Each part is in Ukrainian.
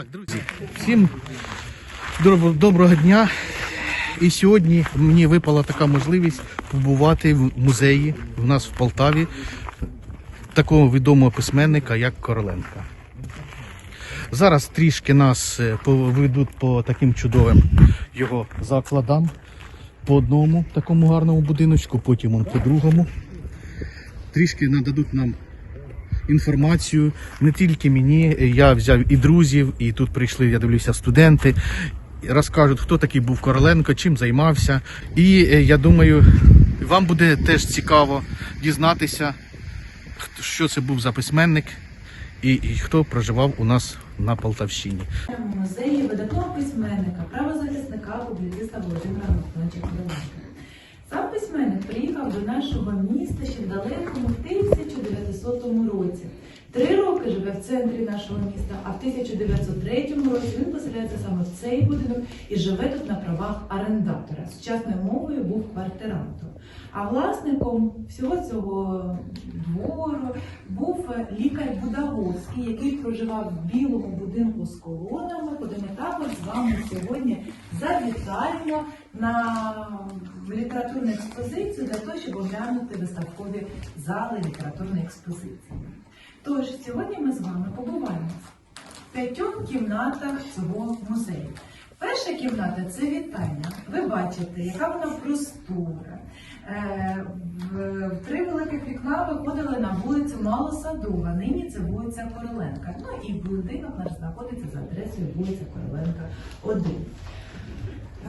Так, друзі, всім доброго дня. І сьогодні мені випала така можливість побувати в музеї у нас в Полтаві такого відомого письменника, як Короленка. Зараз трішки нас е, поведуть по таким чудовим його закладам. По одному такому гарному будиночку, потім по другому. Трішки нададуть нам інформацію не тільки мені, я взяв і друзів, і тут прийшли, я дивлюся, студенти. Розкажуть, хто такий був Короленко, чим займався. І е, я думаю, вам буде теж цікаво дізнатися, що це був за письменник і, і хто проживав у нас на Полтавщині. в музеї видатного письменника, правозахисника, публіциста Володимира Мартиновича Короленка. Сам письменник приїхав до нашого міста ще в далекому 1900 році. Роки живе в центрі нашого міста, а в 1903 році він поселяється саме в цей будинок і живе тут на правах орендатора. Сучасною мовою був квартирантом. А власником всього цього двору був лікар Будаговський, який проживав в білому будинку з колонами, куди ми також з вами сьогодні завітаємо на літературну експозицію для того, щоб оглянути виставкові зали літературної експозиції. Тож сьогодні ми з вами побуваємо в п'ятьох кімнатах цього музею. Перша кімната це вітальня. Ви бачите, яка вона простора. Е, в три великих вікна виходили на вулицю Малосадова. Нині це вулиця Короленка. Ну і будинок наш знаходиться за адресою вулиця Короленка 1.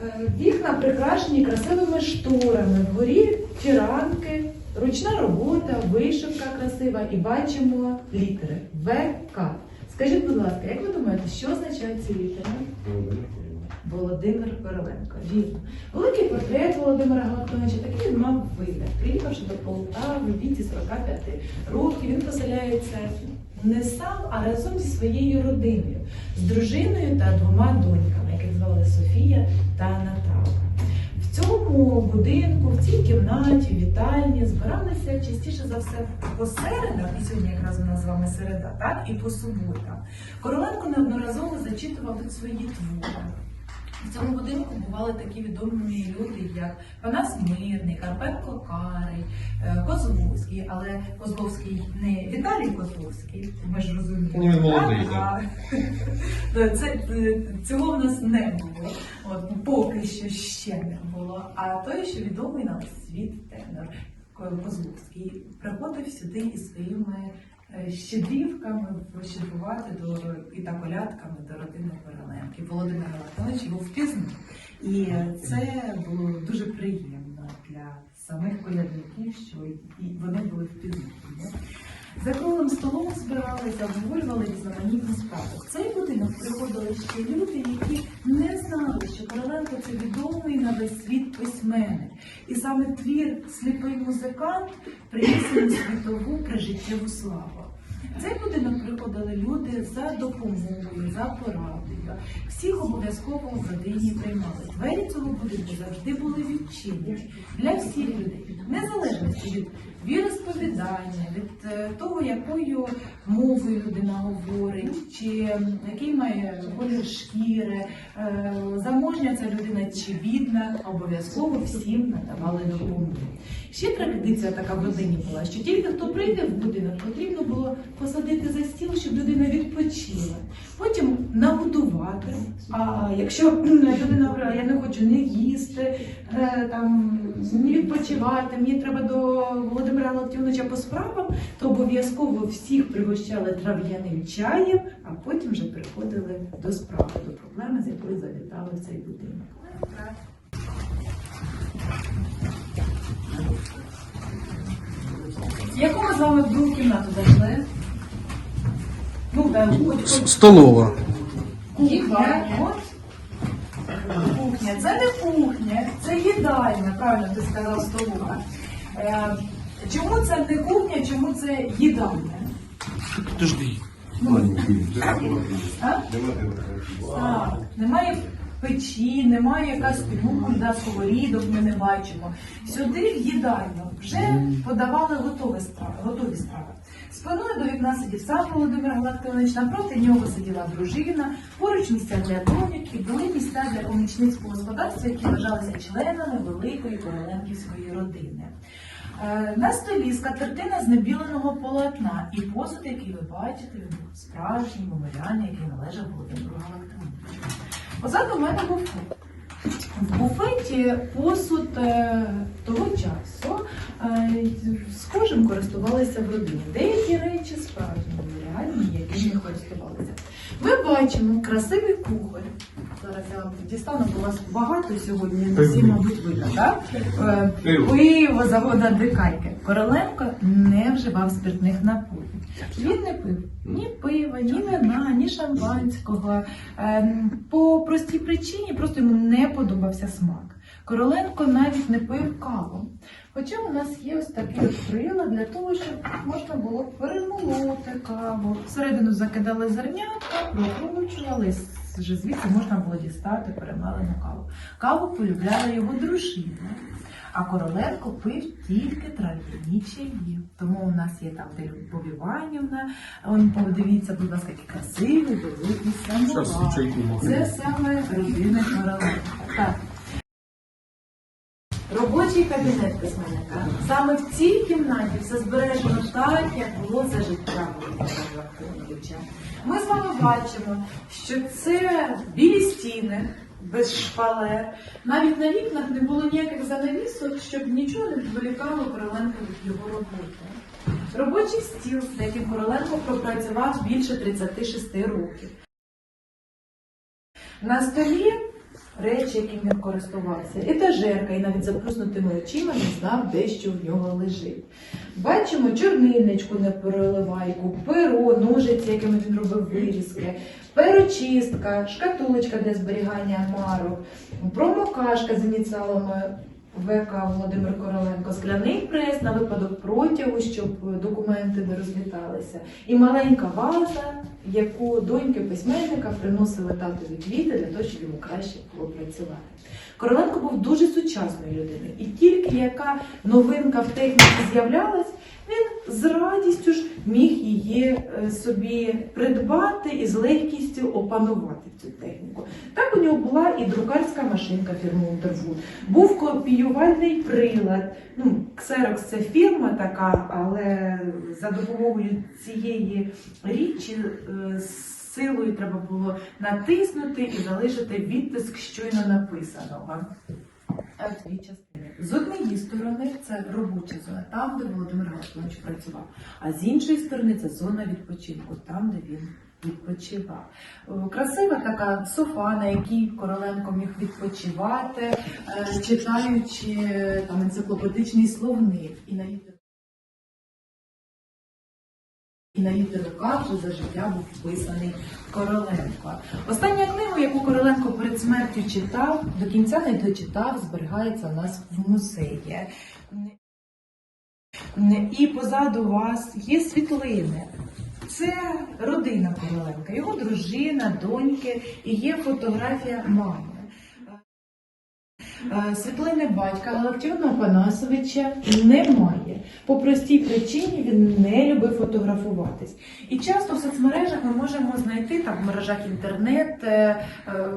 Е, Вікна прикрашені красивими шторами. Вгорі фіранки, ручна робота, вишивка красива і бачимо літери ВК. Скажіть, будь ласка, як ви думаєте, що означають ці літери? Володимир Короленко. Вірно. Великий портрет Володимира Галактоновича такий він мав вигляд. Приїхавши до Полтави в віці 45 років, він поселяється не сам, а разом зі своєю родиною, з дружиною та двома доньками, яких звали Софія та Наталка. Цьому будинку, в цій кімнаті, вітальні збиралися частіше за все по середах, і сьогодні якраз у нас з вами середа, так і по суботам. Короленко неодноразово зачитував тут свої твори. В цьому будинку бували такі відомі люди, як Панас Мирний, Карпенко Карий, е, Козловський, але Козловський не Віталій Козловський, ми ж розуміємо. Молодий, так? Да, Це, е, цього в нас не було. От, поки що ще не було. А той, що відомий на весь світ тенор Ко- Козловський, приходив сюди із своїми щедрівками щедрувати до і та колядками до родини Короленки. Володимир Галактович його впізнав. І е, це було дуже приємно для самих колядників, що і вони були впізнані. За круглим столом збиралися, обговорювали різноманітні справи. В цей будинок приходили ще люди, які не знали, що Короленко це відомий на весь світ письменник. І саме твір Сліпий музикант приніс йому світову прижиттєву славу. Цей будинок приходили люди за допомогою, за порадою. Всіх обов'язково в родині приймали. Двері цього будинку завжди були відчинені для всіх людей, незалежно від віросповідання, від е, того, якою мовою людина говорить, чи який має колір шкіри, е, заможня ця людина чи бідна, обов'язково всім надавали допомогу. Ще традиція така в родині була, що тільки хто прийде в будинок, потрібно було посадити за стіл, щоб людина відпочила. Потім нагодувати. А якщо людина я не хочу не їсти, е, там не відпочивати, мені треба до Володимира Лактівнича по справам, то обов'язково всіх пригощали трав'яним чаєм, а потім вже приходили до справи, до проблеми, з якою завітали в цей будинок. Яку ми з вами в другу кімнату зайшли? Ну, да, хоч- хоч Столова. Кухня. От. Кухня. Це не кухня, це їдальня, правильно ти сказав столова. Е, чому це не кухня, чому це їдальня? Подожди. А? Немає печі, немає кастрюль, да, сковорідок ми не бачимо. Сюди в їдальню вже подавали готові страви. Готові страви. Спиною до вікна сидів сам Володимир Галактионович, напроти нього сиділа дружина, поруч місця для доньок і були місця для помічницького господарства, які вважалися членами великої короленківської родини. Е, На столі скатертина з небіленого полотна і посуд, який ви бачите, він був справжній меморіальний, який належав Володимиру Галактионовичу. Позаду мене був. В буфеті посуд е, того часу е, схожим користувалися в родині. Деякі речі справжні, реальні, які не користувалися. Ми бачимо красивий кухоль. Зараз я вам дістану, бо у вас багато сьогодні, всі, мабуть, видно, так? Е. Пиво, завода дикайки. Короленко не вживав спиртних напоїв. Він не пив ні пива, ні вина, ні шампанського. Ем, По простій причині просто йому не подобався смак. Короленко навіть не пив каву. Хоча у нас є ось такі прилад для того, щоб можна було перемолоти каву. Всередину закидали зернятка, прокручували, вже звідси можна було дістати перемелену каву. Каву полюбляла його дружина. А Короленко пив тільки трав'яні чаї. Тому у нас є там де Іванівна. Он подивіться, будь ласка, які красиві великі самовар. Це саме родина Короленко. Так. Робочий кабінет письменника. Саме в цій кімнаті все збережено так, як було за життя. Ми з вами бачимо, що це білі стіни без шпалер. Навіть на вікнах не було ніяких занавісок, щоб нічого не відволікало Короленка від його роботи. Робочий стіл, з яким Короленко пропрацював більше 36 років. На столі речі, яким він користувався, етажерка, і навіть заплюснутими очима не знав, де що в нього лежить. Бачимо чорнильничку на переливайку, перо, ножиці, якими він робив вирізки, перочистка, шкатулочка для зберігання марок, промокашка з ініціалами ВК Володимир Короленко, скляний прес на випадок протягу, щоб документи не розліталися, і маленька ваза, яку доньки письменника приносили татові квіти для того, щоб йому краще було працювати. Короленко був дуже сучасною людиною, і тільки яка новинка в техніці з'являлась, він з радістю ж міг її е, собі придбати і з легкістю опанувати цю техніку. Так у нього була і друкарська машинка фірми Underwood, був копіювальний прилад. Ну, Xerox це фірма така, але за допомогою цієї річі е, силою треба було натиснути і залишити відтиск щойно написаного. Дві частини. З однієї сторони це робоча зона, там, де Володимир Галактович працював, а з іншої сторони це зона відпочинку, там, де він відпочивав. Е, Красива така софа, на якій Короленко міг відпочивати, е, читаючи е, там енциклопедичний словник і на на її руках за життя був вписаний Короленко. Остання книга, яку Короленко перед смертю читав, до кінця не дочитав, зберігається у нас в музеї. І позаду вас є світлини. Це родина Короленка, його дружина, доньки і є фотографія мами. Е, Світлини батька Галактіона Панасовича немає. По простій причині він не любив фотографуватись. І часто в соцмережах ми можемо знайти там в мережах інтернет е, е,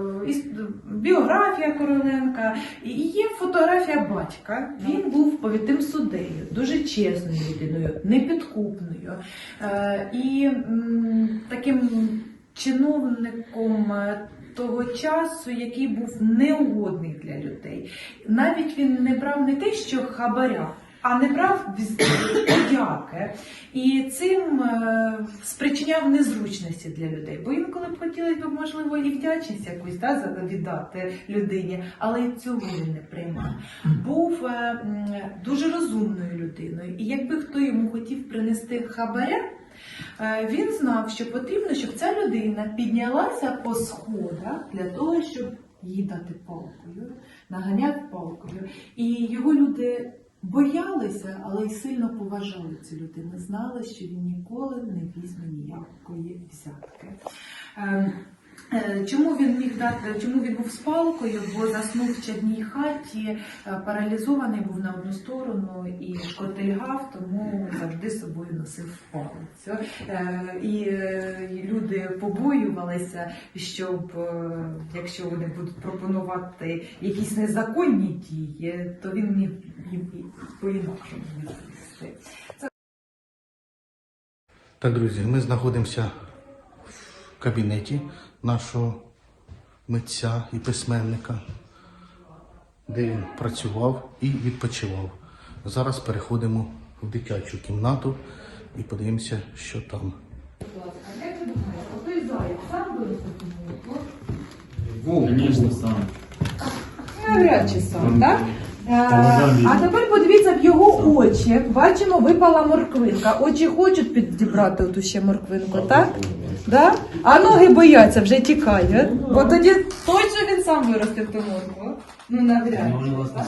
біографія Короленка і є фотографія батька. Він був повітим суддею, дуже чесною людиною, непідкупною. І таким чиновником того часу, який був неугодний для людей. Навіть він не брав не те, що хабаря. А не брав подяки і цим е, спричиняв незручності для людей. Бо інколи б хотілося б, можливо, і вдячність якусь да, віддати людині, але і цього він не приймав. Був е, дуже розумною людиною, і якби хто йому хотів принести хабаря, Він знав, що потрібно, щоб ця людина піднялася по сходах для того, щоб їдати дати палкою, наганяв палкою. І його люди боялися, але й сильно поважали цю людину. Знали, що він ніколи не візьме ніякої взятки. Е, Чому він міг дати, чому він був з палкою? Бо заснув в чадній хаті, е, паралізований був на одну сторону і шкотильгав, тому завжди з собою носив палицю. Е, І люди побоювалися, щоб якщо вони будуть пропонувати якісь незаконні дії, то він міг їм по-інакшому відповісти. Так, друзі, ми знаходимося в кабінеті нашого митця і письменника, де він працював і відпочивав. Зараз переходимо в дитячу кімнату і подивимося, що там. Заяць сам виростив Навряд чи сам, так? Е, А тепер подивіться в його очі. Бачимо, випала морквинка. Очі хочуть підібрати оту ще морквинку, так? Да? А ноги бояться, вже тікають. Бо тоді точно він сам виростив ту моркву. Ну, навряд вас там.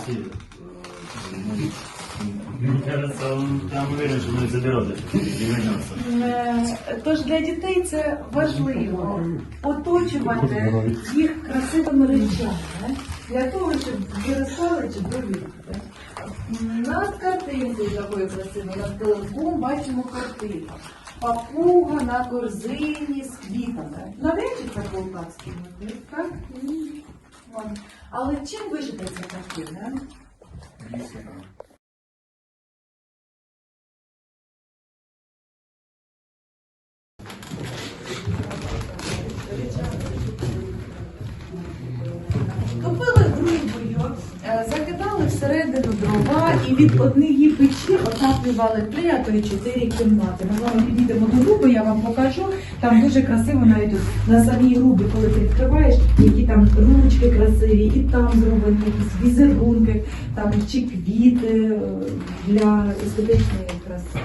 Е, Тож для дітей це важливо оточувати їх красивими речами для того, щоб виростали чудові люди. Над картинкою такою красивою, над килимком бачимо картину. Папуга на корзині з квітами. Навряд чи це полтавський мотив, так? Ні. Але чим вижити ця картина? Топили дрова і від однієї печі отаплювали три, а то й чотири кімнати. Ми з вами підійдемо до груби, я вам покажу. Там дуже красиво навіть на самій грубі, коли ти відкриваєш, які там ручки красиві, і там зроблені якісь візерунки, там чи квіти е, для естетичної краси.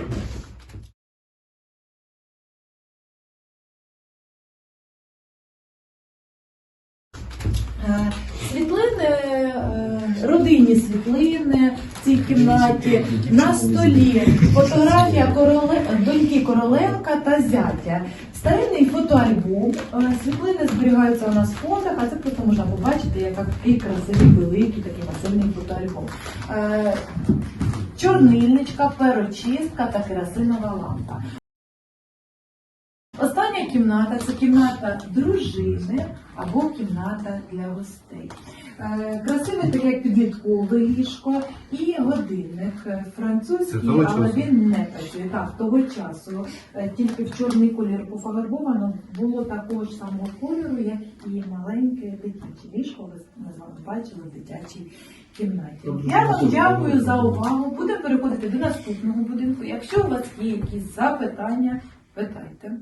Е, Світлини, е, родинні світлини в цій кімнаті, на столі фотографія короле... доньки Короленка та зятя. Старинний фотоальбом. Е, Світлини зберігаються у нас в фондах, а це просто можна побачити, яка який красивий, великий такий масивний фотоальбом. Е, Чорнильничка, перочистка та керосинова лампа. Остання кімната це кімната дружини або кімната для гостей. Е, Красиве таке як підліткове ліжко і годинник французький, але часу? він не працює. Так, того часу е, тільки в чорний колір пофарбовано було такого ж самого кольору, як і маленьке дитяче ліжко. Ви ми з вами бачили в дитячій кімнаті. Я вам дякую за увагу. Будемо переходити до наступного будинку. Якщо у вас є якісь запитання, питайте.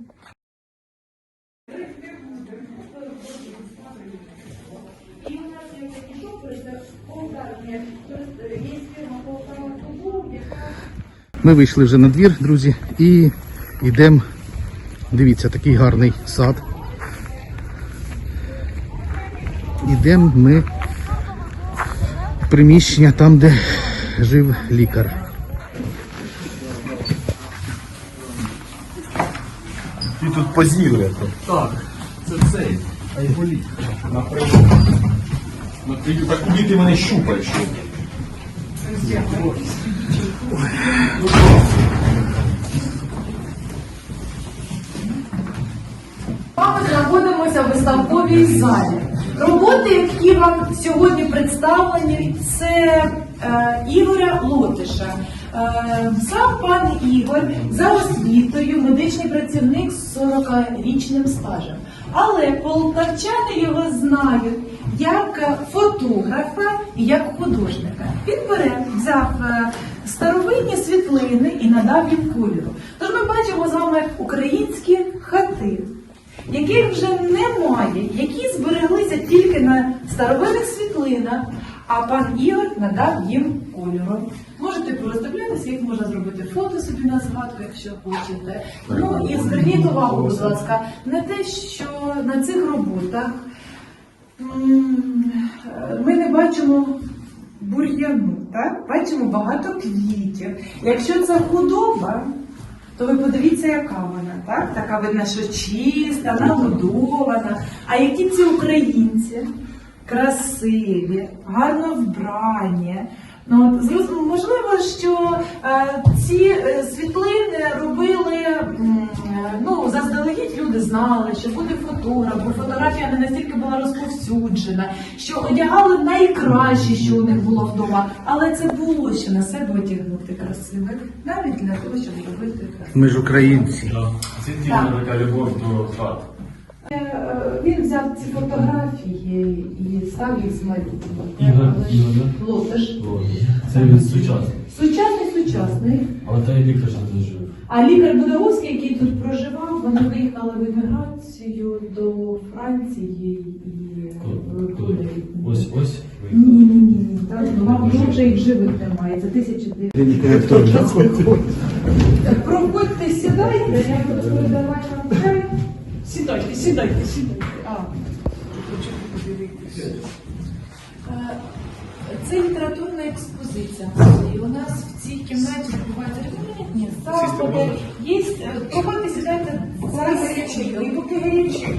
І у нас є такі шопери, це Полтаві, є фірма Полтава Футбол, яка Ми вийшли вже на двір, друзі, і йдемо. Дивіться, такий гарний сад. Йдемо ми в приміщення там, де жив лікар. Ти тут позірує. Так, це цей. Айболіт. На прийом. На прийом. Так куди ти мене щупаєш? Ми знаходимося в виставковій залі. Роботи, які вам сьогодні представлені, це е, Ігоря Лотиша. Е, сам пан Ігор за освітою медичний працівник з 40-річним стажем. Але полтавчани його знають як фотографа і як художника. Він бере, взяв е, старовинні світлини і надав їм кольору. Тож ми бачимо з вами українські хати яких вже немає, які збереглися тільки на старовинних світлинах, а пан Ігор надав їм кольору. Можете пороздивлятися, їх можна зробити фото собі на згадку, якщо хочете. Ну і зверніть увагу, будь ласка, на те, що на цих роботах ми не бачимо бур'яну, так? бачимо багато квітів. Якщо це худоба, то ви подивіться, яка вона, так? Така видно, що чиста, нагодована. А які ці українці? Красиві, гарно вбрані. Ну, от, зрозуміло, можливо, що е, ці е, світлини робили е, ну, заздалегідь люди знали, що буде фотограф, бо фотографія не настільки була розповсюджена, що одягали найкраще, що у них було вдома. Але це було ще на себе одягнути красивих, навіть для того, щоб робити красиво. Ми ж українці. Звідки така любов до хат? Е, Він взяв ці фотографії і став їх змалювати. Ігор, Але Ігор, да? Лотиш. Це він сучасний. Сучасний сучасний. Але та й лікар ще тут живе. А лікар Будовський, який тут проживав, вони виїхали в еміграцію до Франції і е, Коли? Ось ось. Ні, ні, ні, ні. Так, ну, вам вже їх живих немає. Це тисячі Проходьте, сідайте, я буду передавати вам чай. Сідайте, сідайте, сідайте. А, хочу подивитися. Е, Це літературна експозиція. І у нас в цій кімнаті відбуваються різноманітні заходи. Є, проходьте, сідайте, зараз гарячі, і поки гарячі.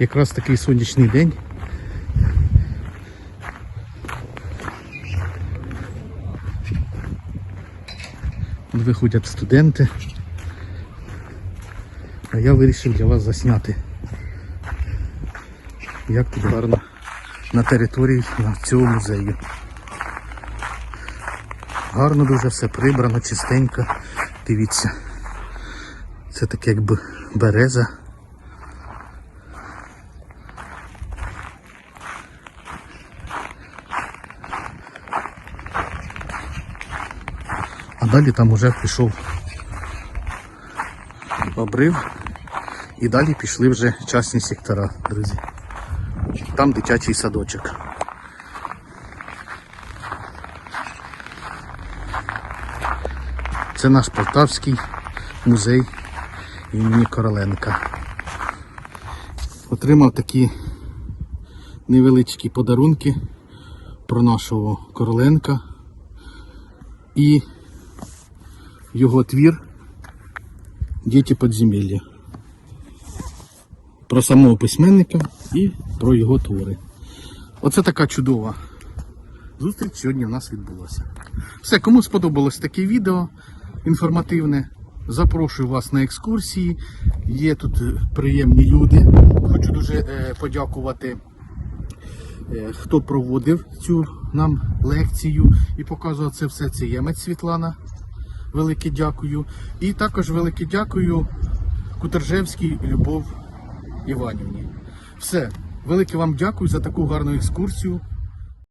Якраз такий сонячний день. Виходять студенти. А я вирішив для вас засняти, як тут гарно на території на цього музею. Гарно дуже все прибрано, чистенько. Дивіться. Це таке якби береза. Далі там уже пішов обрив. І далі пішли вже частні сектора, друзі. Там дитячий садочок. Це наш Полтавський музей імені Короленка. Отримав такі невеличкі подарунки про нашого Короленка і його твір Діти подземелля. Про самого письменника і про його твори. Оце така чудова зустріч сьогодні в нас відбулася. Все, кому сподобалось таке відео інформативне, запрошую вас на екскурсії. Є тут приємні люди. Хочу дуже е, подякувати е, хто проводив цю нам лекцію і показував це все. Це Ємець Світлана. Велике дякую. І також велике дякую Кутержевській Любов Іванівні. Все, велике вам дякую за таку гарну екскурсію.